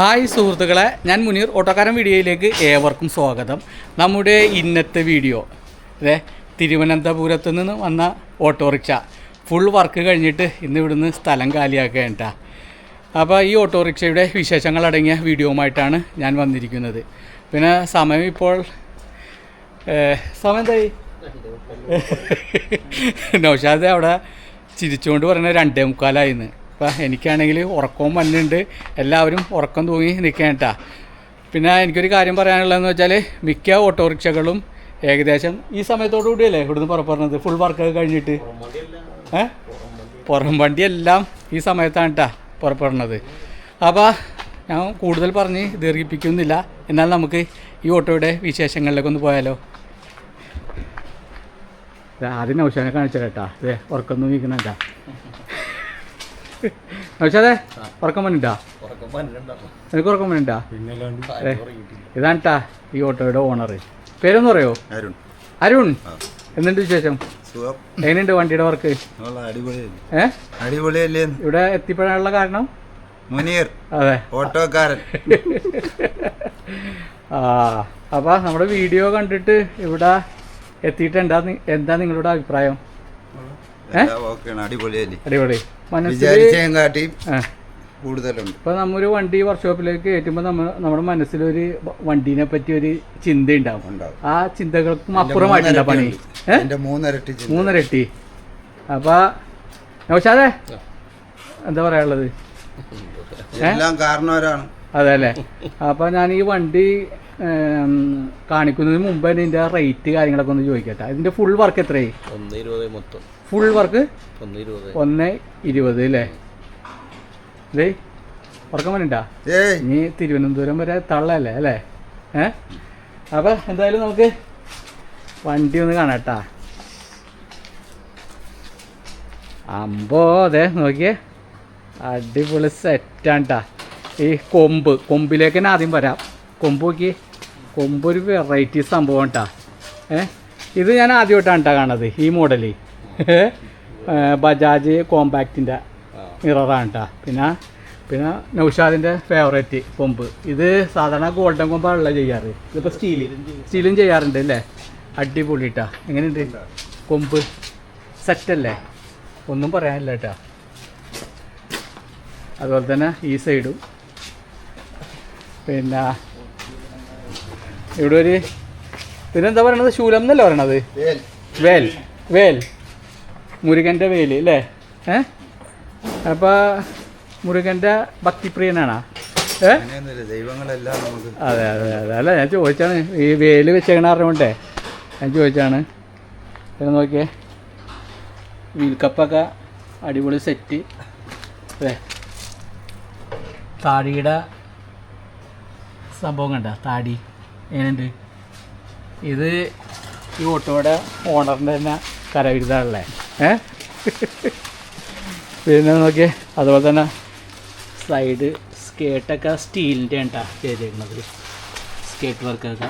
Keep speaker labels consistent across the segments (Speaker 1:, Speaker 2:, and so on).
Speaker 1: Hi സുഹൃത്തുക്കളെ ഞാൻ മുനീർ. ഓട്ടോക്കാരൻ വീഡിയോയിലേക്ക് ഏവർക്കും സ്വാഗതം. നമ്മുടെ ഇന്നത്തെ വീഡിയോ അതെ തിരുവനന്തപുരത്ത് നിന്ന് വന്ന ഓട്ടോറിക്ഷ. ഫുൾ വർക്ക് കഴിഞ്ഞിട്ട് ഇന്ന് ഇവിടുന്ന് സ്ഥലം കാലിയാക്കേണ്ട അപ്പോൾ ഈ ഓട്ടോറിക്ഷയുടെ വിശേഷങ്ങൾ വിശേഷങ്ങളടങ്ങിയ വീഡിയോവുമായിട്ടാണ് ഞാൻ വന്നിരിക്കുന്നത്. പിന്നെ സമയം ഇപ്പോൾ സമയം എന്തായി? നൗഷാദ് അവിടെ ചിരിച്ചുകൊണ്ട് പറയുന്നത് രണ്ടേ മുക്കാലായിന്ന് അപ്പം എനിക്കാണെങ്കിൽ ഉറക്കവും വന്നിട്ടുണ്ട്. എല്ലാവരും ഉറക്കം തൂങ്ങി നിൽക്കേണ്ട പിന്നെ എനിക്കൊരു കാര്യം പറയാനുള്ളതെന്ന് വെച്ചാൽ മിക്ക ഓട്ടോറിക്ഷകളും ഏകദേശം ഈ സമയത്തോടു കൂടിയല്ലേ ഇവിടുന്ന് പുറപ്പെടുന്നത് ഫുൾ വർക്കൊക്കെ കഴിഞ്ഞിട്ട്. ഏ? പുറം വണ്ടിയെല്ലാം ഈ സമയത്താണ് കേട്ടാ പുറപ്പെടുന്നത് അപ്പോൾ ഞാൻ കൂടുതൽ പറഞ്ഞ് ദീർഘിപ്പിക്കുന്നില്ല. എന്നാൽ നമുക്ക് ഈ ഓട്ടോയുടെ വിശേഷങ്ങളിലേക്ക് ഒന്ന് പോയാലോ? ആദ്യം നൗഷാനെ കാണിച്ചാൽ കേട്ടാ അതെ ഉറക്കം നോക്കിക്കണട്ടാ നൗഷാദേ ഉറക്കം വന്നിട്ടാ നിനക്ക് ഉറക്കം വന്നിട്ടാ അതെ ഇതാണ്ടാ ഈ ഓട്ടോയുടെ ഓണർ പേരൊന്നു പറയോ?
Speaker 2: അരുൺ.
Speaker 1: അരുൺ? എന്തുണ്ട് വിശേഷം? എങ്ങനെയുണ്ട് വണ്ടിയുടെ വർക്ക്?
Speaker 2: നല്ല അടിപൊളിയല്ലേ?
Speaker 1: ഇവിടെ എത്തിപ്പെടാനുള്ള കാരണം?
Speaker 2: മുനീർ.
Speaker 1: അതെ.
Speaker 2: ഓട്ടോക്കാരൻ.
Speaker 1: ആ അപ്പോൾ നമ്മുടെ വീഡിയോ കണ്ടിട്ട് ഇവിടെ എത്തിയിട്ട് എന്താ എന്താ നിങ്ങളുടെ അഭിപ്രായം? അടിപൊളി. മനസ്സിൽ
Speaker 2: കൂടുതലുണ്ട്.
Speaker 1: ഇപ്പോൾ നമ്മൊരു വണ്ടി വർക്ക്ഷോപ്പിലേക്ക് കയറ്റുമ്പോൾ നമ്മൾ നമ്മുടെ മനസ്സിലൊരു വണ്ടിനെ പറ്റി ഒരു ചിന്ത ഉണ്ടാവും. ആ ചിന്തകൾക്കും അപ്പുറമായിട്ടുണ്ട പണി?
Speaker 2: മൂന്നരട്ടി ചിന്ത.
Speaker 1: മൂന്നരട്ടി. അപ്പൊ നൗഷാദേ എന്താ പറയാനുള്ളത്?
Speaker 2: എല്ലാം കാരണവരാണ്.
Speaker 1: അതെ അല്ലേ? അപ്പൊ ഞാൻ ഈ വണ്ടി കാണിക്കുന്നതിന് മുമ്പ് തന്നെ ഇതിന്റെ റേറ്റ് കാര്യങ്ങളൊക്കെ ഒന്ന് ചോദിക്കട്ടെ. ഇതിന്റെ ഫുൾ വർക്ക് എത്രയായി?
Speaker 3: ഒന്ന് ഇരുപത് മൊത്തം.
Speaker 1: ഫുൾ വർക്ക്
Speaker 3: ഒന്ന് ഇരുപത്.
Speaker 1: ഒന്ന് ഇരുപത് അല്ലേ ഇതേ ഉറക്കം വേണ്ടാ
Speaker 2: ഏയ്.
Speaker 1: ഇനി തിരുവനന്തപുരം വരെ തള്ളല്ലേ അല്ലേ? ഏ? അപ്പം എന്തായാലും നമുക്ക് വണ്ടി ഒന്ന് കാണാട്ടാ. അമ്പോ അതെ നോക്കിയേ. അടിപൊളി സെറ്റാണ് ട്ടാ ഈ കൊമ്പ് കൊമ്പിലേക്ക് തന്നെ ആദ്യം വരാം. കൊമ്പ് നോക്കി കൊമ്പ് ഒരു വെറൈറ്റി സംഭവം കേട്ടാ ഏ? ഇത് ഞാൻ ആദ്യമായിട്ടാണ് കേട്ടോ കാണുന്നത് ഈ മോഡൽ ബജാജ് കോമ്പാക്റ്റിന്റെ മിററാണ് കേട്ടോ പിന്നെ പിന്നെ നൗഷാദിന്റെ ഫേവറേറ്റ് കൊമ്പ്. ഇത് സാധാരണ ഗോൾഡൻ കൊമ്പാണല്ലോ ചെയ്യാറ്. ഇതിപ്പോൾ സ്റ്റീൽ സ്റ്റീലും ചെയ്യാറുണ്ട് അല്ലേ? അടിപൊളി കേട്ടാ എങ്ങനെയുണ്ട്? കൊമ്പ് സെറ്റല്ലേ ഒന്നും പറയാനില്ല കേട്ടാ അതുപോലെ തന്നെ ഈ സൈഡും പിന്നെ ഇവിടെ ഒരു? ഇതിനെന്താ പറയണത്? ശൂലം എന്നല്ലേ പറയണത്?
Speaker 2: വേൽ.
Speaker 1: വേൽ. മുരുകന്റെ വേൽ അല്ലേ? ഏ? അപ്പോൾ മുരുകന്റെ ഭക്തിപ്രിയനാണോ? ഏ?
Speaker 2: ദൈവങ്ങളെല്ലാം
Speaker 1: അതെ അതെ അതെ. അല്ല ഞാൻ ചോദിച്ചാണ്. ഈ വേൽ വെച്ചേക്കണ അറിഞ്ഞോണ്ടേ ഞാൻ ചോദിച്ചാണ്. പിന്നെ നോക്കിയേ. വീൽ കപ്പൊക്കെ അടിപൊളി സെറ്റ്. അല്ലേ? താടിയുടെ സംഭവം കണ്ട? താടി. എങ്ങനെയുണ്ട്? ഇത് ഈ ഓട്ടോയുടെ ഓണറിന്റെ തന്നെ കരവിരുതാണല്ലേ ഏ? പിന്നെ നോക്കിയേ അതുപോലെ തന്നെ സൈഡ് സ്കേട്ടൊക്കെ സ്റ്റീലിന്റെ ഉണ്ടാ ചെയ്തേക്കുന്നത് സ്കേറ്റ് വർക്കൊക്കെ.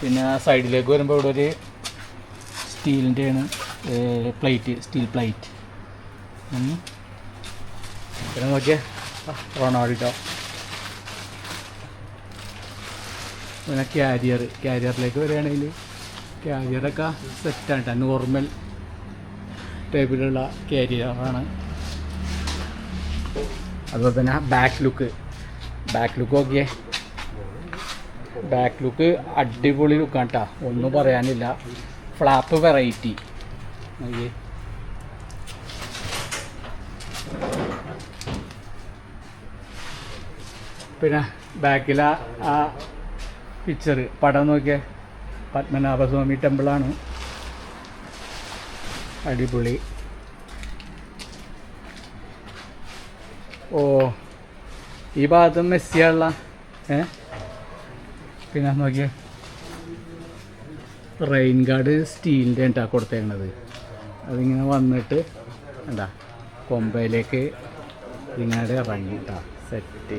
Speaker 1: പിന്നെ സൈഡിലേക്ക് വരുമ്പോൾ ഇവിടെ ഒരു സ്റ്റീലിന്റെയാണ് പ്ലേറ്റ് സ്റ്റീൽ പ്ലേറ്റ്. പിന്നെ നോക്കിയേ റൊണാൾഡോ. പിന്നെ ക്യാരിയർ ക്യാരിയറിലേക്ക് വരികയാണെങ്കിൽ ക്യാരിയറൊക്കെ സെറ്റാണ് നോർമൽ ടേബിളുള്ള ക്യാരിയറാണ് അതുപോലെ തന്നെ ബാക്ക് ലുക്ക് ബാക്ക് ലുക്ക് നോക്കിയേ. ബാക്ക് ലുക്ക് അടിപൊളി ലുക്കാണ് കേട്ടോ ഒന്നും പറയാനില്ല. ഫ്ലാപ്പ് വെറൈറ്റി നോക്കിയേ. പിന്നെ ബാക്കിലെ ആ പിക്ചർ പടം നോക്കിയ. പത്മനാഭസ്വാമി ടെമ്പിളാണ് അടിപൊളി. ഓ ഈ ഭാഗത്ത് മെസ്സിയുള്ള ഏ? പിന്നെ നോക്കിയേ. റെയിൻ ഗാർഡ് സ്റ്റീലിന്റെ ഉണ്ടാ കൊടുത്തേക്കണത്. അതിങ്ങനെ വന്നിട്ട് എന്താ കൊമ്പയിലേക്ക് ഇങ്ങനെ ഇറങ്ങി സെറ്റ്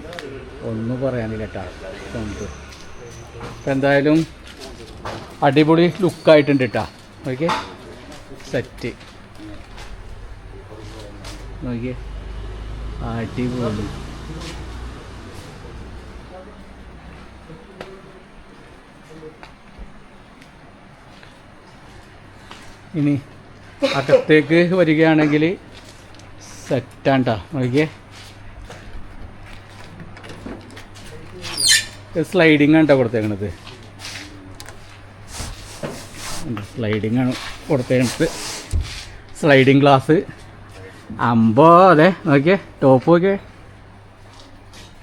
Speaker 1: ഒന്നും പറയാനില്ല കേട്ടാ കൊമ്പ്. അപ്പം എന്തായാലും അടിപൊളി ലുക്കായിട്ടുണ്ട് കേട്ടോ ഓക്കെ സെറ്റ്. നോക്കിയേ. അടിപൊളി. ഇനി അകത്തേക്ക് വരികയാണെങ്കിൽ സെറ്റാണ്ടാ നോക്കിയേ. സ്ലൈഡിങ് ആണ് കൊടുത്തേക്കണത്. സ്ലൈഡിങ് ആണ് കൊടുത്തേക്കണത്. സ്ലൈഡിങ് ഗ്ലാസ് അമ്പോ അതെ നോക്കിയേ ടോപ്പ് നോക്കിയേ.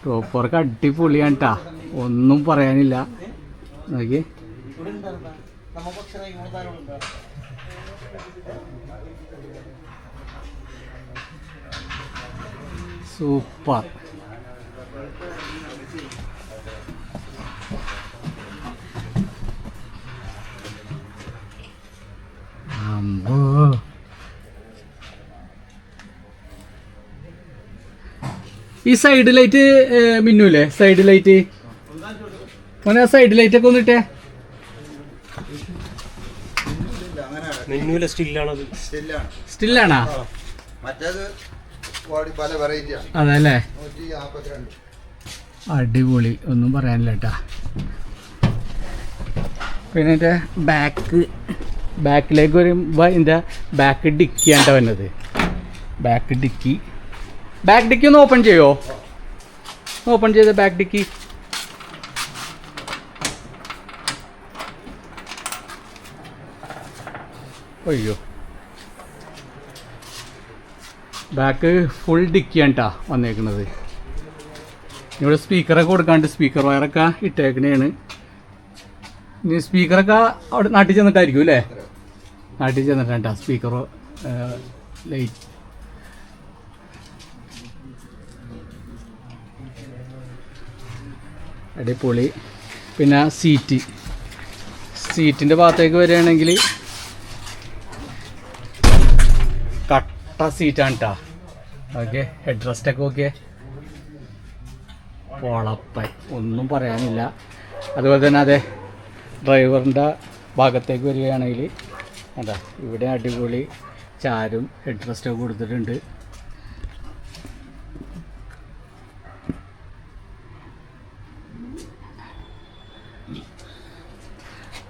Speaker 1: ടോപ്പ് വർക്ക് അടിപൊളിയാണ് കേട്ടാ ഒന്നും പറയാനില്ല. നോക്കിയേ. സൂപ്പർ ഈ സൈഡ് ലൈറ്റ് മിന്നൂലേ സൈഡ് ലൈറ്റ് മോനെ സൈഡ് ലൈറ്റ് ഒക്കെ ഒന്നിട്ടേ.
Speaker 3: സ്റ്റില്ലാണത്.
Speaker 2: സ്റ്റില്ലാണ്. മറ്റേത് വെറൈറ്റിയാണ്
Speaker 1: അതല്ലേ? അടിപൊളി. ഒന്നും പറയാനില്ല കേട്ടാ പിന്നെ എന്റെ ബാക്ക് ബാക്കിലേക്ക് വരുമ്പോൾ ഇതിന്റെ ബാക്ക് ഡിക്കിയാണ്ട വന്നത്. Back dicky. ബാക്ക് ഡിക്കി ഒന്ന് ഓപ്പൺ ചെയ്യോ? ഓപ്പൺ ചെയ്ത ബാക്ക് ഡിക്കി അയ്യോ. ബാക്ക് ഫുൾ ഡിക്കിയാണ് കേട്ടാ വന്നേക്കുന്നത്. ഇവിടെ സ്പീക്കറൊക്കെ കൊടുക്കാണ്ട് സ്പീക്കർ വയറൊക്കെ ഇട്ടേക്കണേണ്. ഇനി സ്പീക്കറൊക്കെ അവിടെ നാട്ടിൽ ചെന്നിട്ടായിരിക്കും അല്ലേ? നാട്ടിൽ ചെന്നിട്ടാ സ്പീക്കർ ലൈറ്റ് അടിപൊളി. പിന്നെ സീറ്റ് സീറ്റിന്റെ ഭാഗത്തേക്ക് വരികയാണെങ്കിൽ കട്ട സീറ്റാണ് കേട്ടോ ഓക്കെ ഹെഡ് റെസ്റ്റൊക്കെ ഓക്കെ പൊളപ്പൻ ഒന്നും പറയാനില്ല. അതുപോലെ തന്നെ അതെ ഡ്രൈവറിന്റെ ഭാഗത്തേക്ക് വരികയാണെങ്കിൽ എന്താ ഇവിടെ അടിപൊളി ചാരും ഹെഡ് റെസ്റ്റൊക്കെ കൊടുത്തിട്ടുണ്ട്.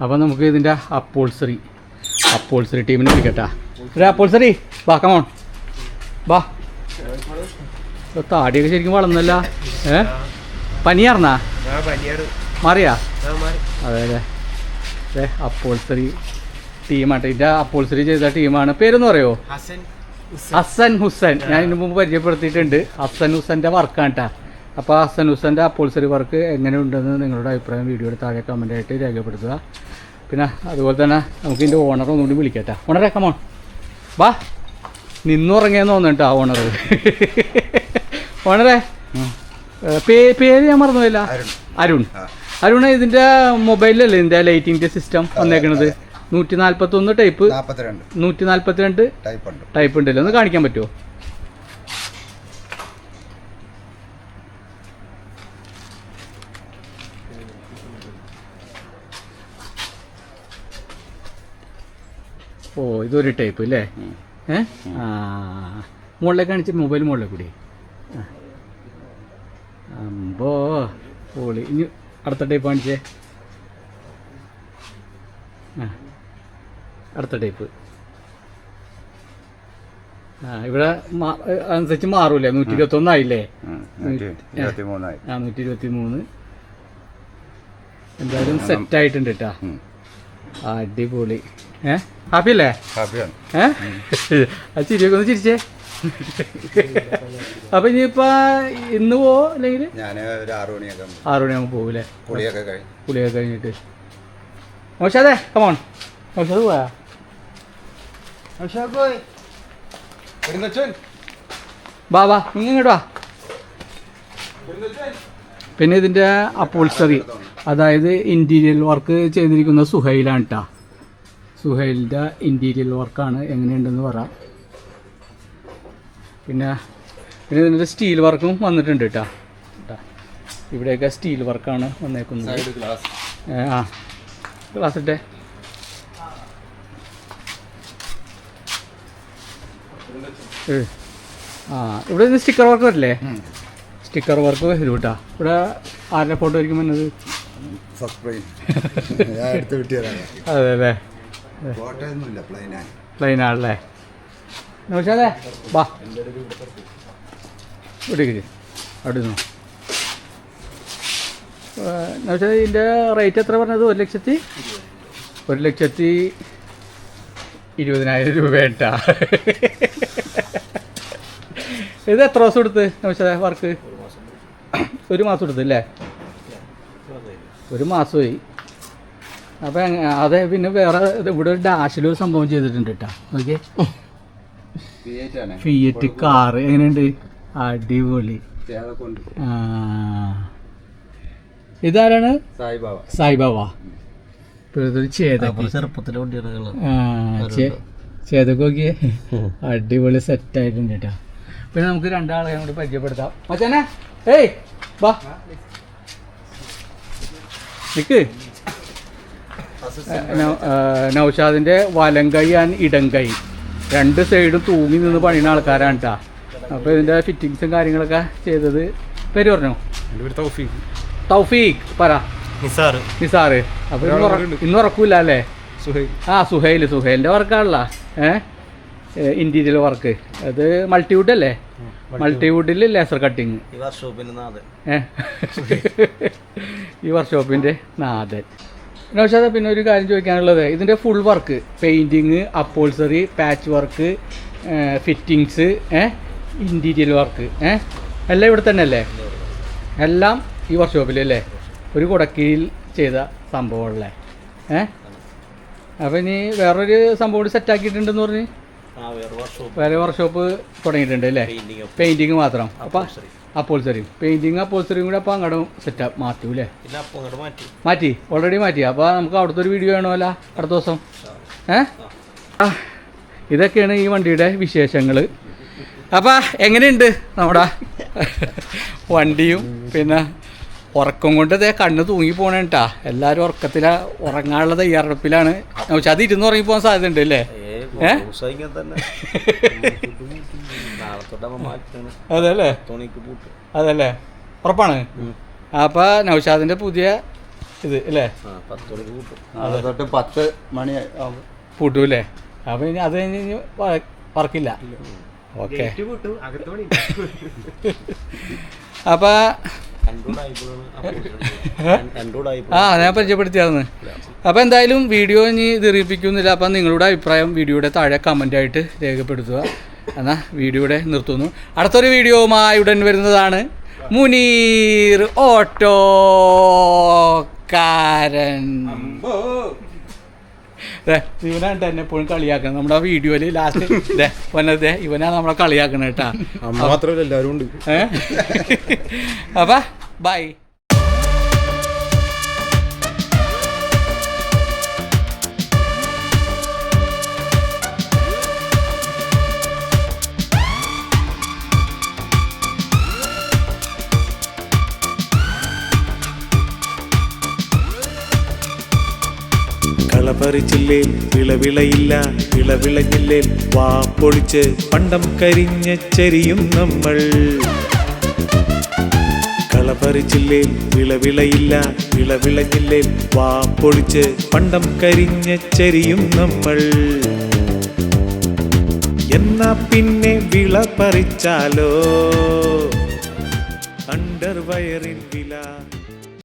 Speaker 1: അപ്പോൾ നമുക്ക് ഇതിന്റെ അപ്പോൾസറി അപ്പോൾസറി ടീമിനെ വിളിക്കട്ടാ. ഒരു അപ്പോൾസറി വാ കമോൺ വാ. താടിയൊക്കെ ശരിക്കും വളർന്നല്ല. ഏ? പനിയാർന്നാ? മാറിയാ?
Speaker 3: മാറി.
Speaker 1: അതെ അതെ. അതെ അപ്പോൾസറി ടീമാട്ടെ ഇതിന്റെ അപ്പോൾസറി ചെയ്ത ടീമാണ് പേരെന്ന് പറയോ?
Speaker 3: ഹസൻ.
Speaker 1: ഹുസൈൻ ഞാൻ ഇതിനു മുമ്പ് പരിചയപ്പെടുത്തിയിട്ടുണ്ട്. ഹസൻ ഹുസൈന്റെ വർക്കാണ് കേട്ടോ അപ്പോൾ ഹസൻ ഹുസന്റെ അപ്പോൾസറി വർക്ക് എങ്ങനെയുണ്ടെന്ന് നിങ്ങളുടെ അഭിപ്രായം വീഡിയോയുടെ താഴെ കമന്റ് ആയിട്ട് രേഖപ്പെടുത്തുക. പിന്നെ അതുപോലെ തന്നെ നമുക്ക് ഇതിന്റെ ഓണർ ഒന്നുകൂടി വിളിക്കട്ടെ. ഓണറെ കമോൺ വാ. നിന്നുറങ്ങിയെന്ന് തോന്നുന്നുട്ടോ ഓണർ ഓണറെ പേ- പേര് ഞാൻ മറന്നുപോയില്ല.
Speaker 2: അരുൺ.
Speaker 1: അരുൺ.
Speaker 2: ആ.
Speaker 1: അരുൺ ഇതിന്റെ മൊബൈലിലല്ലേ ഇതിന്റെ ലൈറ്റിന്റെ സിസ്റ്റം വന്നേക്കണത്? നൂറ്റി നാൽപ്പത്തൊന്ന് ടൈപ്പ് നൂറ്റി നാൽപ്പത്തിരണ്ട്
Speaker 2: ടൈപ്പ്
Speaker 1: ഉണ്ടല്ലോ. ഒന്ന് കാണിക്കാൻ പറ്റുമോ ഓ ഇതൊരു ടൈപ്പ് അല്ലേ ഏ? ആ മുകളിലേക്ക് കാണിച്ച മൊബൈൽ മുകളിലേക്ക് കൂടി. അമ്പോ പൊളി ഇനി അടുത്ത ടൈപ്പ് കാണിച്ചേ. ആ അടുത്ത ടൈപ്പ്. ആ ഇവിടെ അനുസരിച്ച് മാറൂലേ? നൂറ്റി ഇരുപത്തി ഒന്നായില്ലേ
Speaker 2: ഉം. നൂറ്റി ഇരുപത്തി
Speaker 1: ആ നൂറ്റി ഇരുപത്തി മൂന്ന് എന്തായാലും സെറ്റ് ആയിട്ടുണ്ട് കേട്ടാ. അടിപൊളി. ഏ? ഹാപ്പി അല്ലേ
Speaker 2: ഹാപ്പിയാണ്.
Speaker 1: ഏ? ആ ചിരിയൊക്കെ ഒന്ന് ചിരിച്ചേ. അപ്പൊ ഇനിയിപ്പോ ഇന്ന് പോ അല്ലെങ്കിൽ?
Speaker 2: ഞാൻ ഒരു ആറു മണിയൊക്കെ പോവില്ലേ
Speaker 1: ആറു മണിയാകുമ്പോൾ പോകൂലേ പുളിയൊക്കെ കഴിഞ്ഞിട്ട്. മോശാദേ കമോൺ മോശാദ് പോയാ? വാ വാ നീ ഇങ്ങോട്ട് വാ. പിന്നെ ഇതിന്റെ അപ്പോൾസറി അതായത് ഇന്റീരിയൽ വർക്ക് ചെയ്തിരിക്കുന്ന സുഹൈലാണ് കേട്ടോ സുഹൈലിന്റെ ഇന്റീരിയൽ വർക്കാണ് എങ്ങനെയുണ്ടെന്ന് പറ പിന്നെ പിന്നെ ഇതിന്റെ സ്റ്റീൽ വർക്കും വന്നിട്ടുണ്ട് കേട്ടോ ട്ടാ. ഇവിടെയൊക്കെ സ്റ്റീൽ വർക്കാണ് വന്നേക്കുന്നത്.
Speaker 2: ഗ്ലാസ്
Speaker 1: ആ ക്ലാസ് ഇട്ടേ. ആ. ഇവിടെ സ്റ്റിക്കർ വർക്ക് വരില്ലേ? സ്റ്റിക്കർ വർക്ക് വരും കേട്ടോ ഇവിടെ ആരുടെ ഫോട്ടോ ആയിരിക്കും വന്നത്
Speaker 2: ഫസ്റ്റ് പ്രൈസ് ഞാൻ എടുത്ത് കിട്ടിയതാണ്.
Speaker 1: അതെ അല്ലേ
Speaker 2: കോട്ടയൊന്നുമില്ല പ്ലെയിനായി
Speaker 1: പ്ലെയിൻ ആണല്ലേ? നോച്ചാലേ വാ. ഇവിടേക്ക് അവിടെ നിന്നു നോച്ചാൽ ഇതിന്റെ റേറ്റ് എത്ര പറഞ്ഞത്? ഒരു ലക്ഷത്തി? ഒരു ലക്ഷത്തി ഇരുപതിനായിരം രൂപ കേട്ടാ ഇത് എത്ര ദിവസം എടുത്ത് എന്നുവെച്ചാൽ വർക്ക് ഒരു മാസം എടുത്ത് അല്ലേ? ഒരു മാസമായി. അപ്പോൾ അതെ പിന്നെ വേറെ ഇവിടെ ഒരു ഡാഷിലൊരു സംഭവം ചെയ്തിട്ടുണ്ട് കേട്ടോ ഓക്കെ
Speaker 2: ആണ്
Speaker 1: ഫിയറ്റ് കാറ് എങ്ങനെയുണ്ട്? അടിപൊളി.
Speaker 2: കൊണ്ട്
Speaker 1: ആ. ഇതാരാണ്?
Speaker 2: സായിബാബ.
Speaker 1: സായിബാബ. ഇപ്പൊ ഇതൊരു ചേതക്ക്
Speaker 3: ചെറുപ്പത്തിലെ
Speaker 1: ആ ചേ- ചേതക്ക് നോക്കിയേ. അടിപൊളി സെറ്റ് ആയിട്ടുണ്ട് കേട്ടോ പിന്നെ നമുക്ക് രണ്ടാളെ കൂടി പരിചയപ്പെടുത്താം. മച്ചാനെ ഏയ് വാ. നിക്ക്. നൗഷാദിന്റെ വലം കൈ ആൻഡ് ഇടം കൈ രണ്ട് സൈഡും തൂങ്ങി നിന്ന് പണിയുന്ന ആൾക്കാരാണ് കേട്ടോ അപ്പോൾ ഇതിന്റെ ഫിറ്റിങ്സും കാര്യങ്ങളൊക്കെ ചെയ്തത് പേര് പറഞ്ഞോ?
Speaker 3: തൗഫീഖ്.
Speaker 1: തൗഫീഖ് പറ.
Speaker 3: നിസാർ.
Speaker 1: നിസാറ്. അപ്പോൾ ഇന്ന് ഉറ- ഇന്ന് ഉറക്കൂല അല്ലേ?
Speaker 3: സുഹൈൽ.
Speaker 1: ആ സുഹൈൽ സുഹൈലിന്റെ വർക്കാണല്ലോ ഏഹ് ഇന്റീരിയൽ വർക്ക് അത് മൾട്ടിവുഡ് അല്ലേ? മൾട്ടിവുഡിൽ ലേസർ കട്ടിങ്
Speaker 3: ഈ വർക്ക്ഷോപ്പിന്റെ നാഥൻ.
Speaker 1: നൗഷാദ പിന്നെ ഒരു കാര്യം ചോദിക്കാനുള്ളത്. ഇതിന്റെ full work painting upholstery patch work fittings ഏ ഇന്റീരിയൽ വർക്ക് എല്ലാം ഇവിടെ തന്നെ അല്ലേ എല്ലാം ഈ വർക്ക്ഷോപ്പിൽ അല്ലേ? ഒരു കുടക്കീഴിൽ ചെയ്ത സംഭവമല്ലേ ഏ? അപ്പം ഇനി വേറൊരു സംഭവം സെറ്റ് സെറ്റാക്കിയിട്ടുണ്ടെന്ന് പറഞ്ഞ്?
Speaker 3: വേറെ വർക്ക്ഷോപ്പ്
Speaker 1: തുടങ്ങിയിട്ടുണ്ട് അല്ലേ? പെയിന്റിങ് മാത്രം. അപ്പം
Speaker 3: സെറിയും
Speaker 1: അപ്പോൾസറിയും അപ്പോൾ അപ്പോൾസറിയും കൂടെ അപ്പോൾ അങ്ങോട്ട് സെറ്റപ്പ് മാറ്റൂ അല്ലേ?
Speaker 3: അപ്പം മാറ്റി.
Speaker 1: ഓൾറെഡി മാറ്റി. അപ്പോൾ നമുക്ക് അവിടുത്തെ ഒരു വീഡിയോ വേണമല്ല അടുത്ത ദിവസം. ഏ? ഇതൊക്കെയാണ് ഈ വണ്ടിയുടെ വിശേഷങ്ങൾ അപ്പോൾ എങ്ങനെയുണ്ട് നമ്മുടെ? വണ്ടിയും പിന്നെ ഉറക്കം കൊണ്ട് ഇതേ കണ്ണ് തൂങ്ങി പോണേട്ടാ. എല്ലാവരും ഉറക്കത്തിലാ ഉറങ്ങാനുള്ള തയ്യാറെടുപ്പിലാണ്. പക്ഷെ അത് ഇരുന്ന് ഉറങ്ങി പോകാൻ സാധ്യത ഉണ്ട് അല്ലേ? അതല്ലേ? അതല്ലേ? ഉറപ്പാണ്? അപ്പൊ നൗഷാദിന്റെ പുതിയ ഇത് അല്ലേ?
Speaker 3: പൂട്ടും.
Speaker 2: തൊട്ട് പത്ത് മണി ആവുമ്പോൾ
Speaker 1: പൂട്ടൂല്ലേ? അപ്പൊ ഇനി അത് കഴിഞ്ഞ് വർക്കില്ല. ഓക്കെ. അപ്പോൾ ആ ഞാൻ പരിചയപ്പെടുത്തിയായിരുന്നു അപ്പോൾ എന്തായാലും വീഡിയോ ഇനി ദീർഘിപ്പിക്കുന്നില്ല അപ്പം നിങ്ങളുടെ അഭിപ്രായം വീഡിയോയുടെ താഴെ കമന്റായിട്ട് രേഖപ്പെടുത്തുക. എന്നാൽ വീഡിയോയുടെ നിർത്തുന്നു. അടുത്തൊരു വീഡിയോവുമായി ഉടൻ വരുന്നതാണ് മുനീർ ഓട്ടോക്കാരൻ. ദേ, ഇവനാണ് എന്നെ എപ്പോഴും കളിയാക്കുന്നത് നമ്മുടെ ആ വീഡിയോയിൽ ലാസ്റ്റ് ഇതേ വന്നത് ഇവനാണ് നമ്മളെ കളിയാക്കുന്നത് കേട്ടാ.
Speaker 3: മാത്രമല്ല എല്ലാവരും ഉണ്ട്.
Speaker 1: ഏ? അപ്പൊ ബൈ
Speaker 4: കളപറിച്ചില്ലേൽ വിളവിളയില്ല വിളവിളഞ്ഞില്ലേ വാ പൊളിച്ച് പണ്ടം കരിഞ്ഞ ചെരിയും നമ്മൾ. കളപറിച്ചില്ലേ വിളവിളയില്ല വിളവിളഞ്ഞില്ലേ വാ പൊളിച്ച് പണ്ടം കരിഞ്ഞ ചെരിയും നമ്മൾ. എന്നാ പിന്നെ വിള പറിച്ചാലോ? അണ്ടർവയറിൻ വില.